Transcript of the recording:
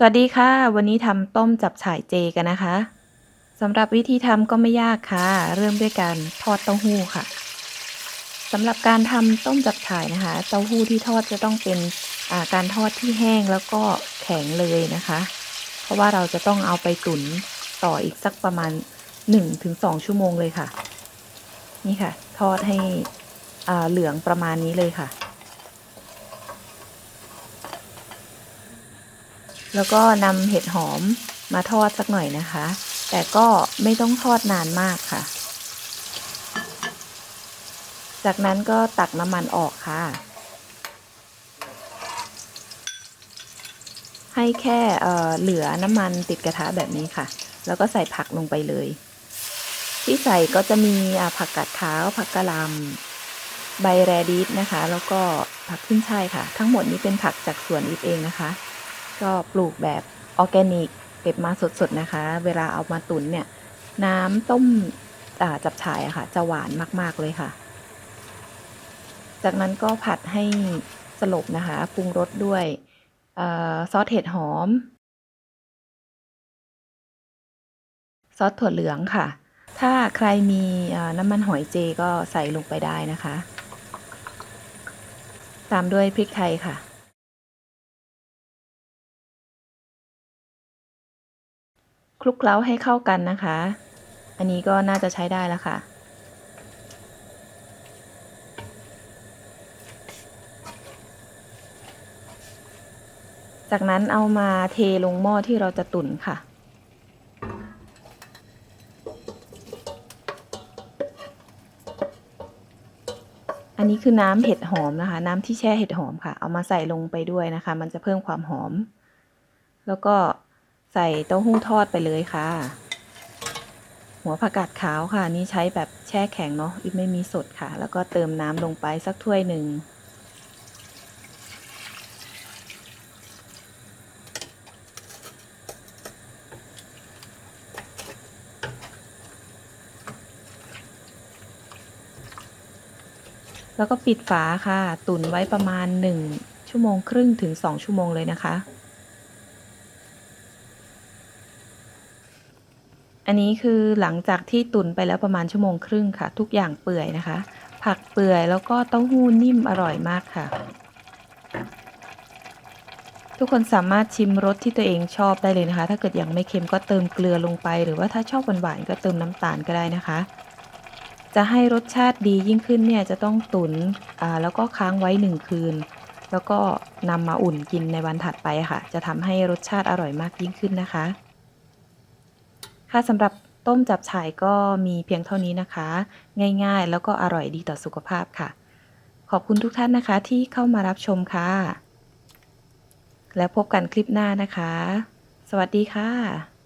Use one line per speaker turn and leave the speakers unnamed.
สวัสดีค่ะ วันนี้ทำต้มจับฉ่ายเจกันนะคะสำหรับวิธีทำก็ไม่ยากค่ะ เริ่มด้วยการทอดเต้าหู้ค่ะสำหรับการทำต้มจับฉ่ายนะคะ เต้าหู้ที่ทอดจะต้องเป็นการทอดที่แห้งแล้วก็แข็งเลยนะคะ เพราะว่าเราจะต้องเอาไปตุ๋นต่ออีกสักประมาณ 1-2 ชั่วโมงเลยค่ะ นี่ค่ะ ทอดให้เหลืองประมาณนี้เลยค่ะ แล้วก็นำเห็ดหอมมาทอดสักหน่อยนะคะ แต่ก็ไม่ต้องทอดนานมากค่ะ จากนั้นก็ตักน้ำมันออกค่ะ ให้แค่เหลือน้ำมันติดกระทะแบบนี้ค่ะ แล้วก็ใส่ผักลงไปเลย ที่ใส่ก็จะมีผักกาดขาว ผักกะหล่ำใบแรดิสนะคะ แล้วก็ผักขึ้นช่ายค่ะ ทั้งหมดนี้เป็นผักจากสวนอีฟเองนะคะ ก็ปลูกแบบออร์แกนิก เก็บมาสดๆนะคะ เวลาเอามาตุนเนี่ย น้ำต้มจับฉ่ายอะค่ะ จะหวานมากๆเลยค่ะ จากนั้นก็ผัดให้สลบนะคะปรุงรสด้วยซอสเห็ดหอม ซอสถั่วเหลืองค่ะ ถ้าใครมีน้ำมันหอยเจก็ใส่ลงไปได้นะคะ ตามด้วยพริกไทยค่ะ คลุกเคล้าให้เข้ากันนะคะ อันนี้ก็น่าจะใช้ได้แล้วค่ะ จากนั้นเอามาเทลงหม้อที่เราจะตุ๋นค่ะอันนี้คือน้ำเห็ดหอมนะคะ น้ำที่แช่เห็ดหอมค่ะ เอามาใส่ลงไปด้วยนะคะ มันจะเพิ่มความหอม แล้วก็ ใส่เต้าหู้ทอดไปเลยค่ะ หัวผักกาดขาวค่ะ นี่ใช้แบบแช่แข็งเนาะอีไม่มีสดค่ะ แล้วก็เติมน้ำลงไปสักถ้วยหนึ่งแล้วก็ปิดฝาค่ะ ตุ๋นไว้ประมาณ 1 ชั่วโมงครึ่งถึง 2 ชั่วโมงเลยนะคะ อันนี้คือหลังจากที่ตุนไปแล้วประมาณชั่วโมงครึ่งค่ะ ทุกอย่างเปื่อยนะคะ ผักเปื่อยแล้วก็เต้าหู้นิ่มอร่อยมากค่ะ ทุกคนสามารถชิมรสที่ตัวเองชอบได้เลยนะคะ ถ้าเกิดยังไม่เค็มก็เติมเกลือลงไป หรือว่าถ้าชอบหวานๆก็เติมน้ำตาลก็ได้นะคะ จะให้รสชาติดียิ่งขึ้นเนี่ยจะต้องตุนอ่าแล้วก็ค้างไว้หนึ่งคืน แล้วก็นำมาอุ่นกินในวันถัดไปค่ะ จะทำให้รสชาติอร่อยมากยิ่งขึ้นนะคะ ค่ะสำหรับต้มจับฉ่ายก็มีเพียงเท่านี้นะคะ ง่ายๆ แล้วก็อร่อยดีต่อสุขภาพค่ะ ขอบคุณทุกท่านนะคะที่เข้ามารับชมค่ะ แล้วพบกันคลิปหน้านะคะ สวัสดีค่ะ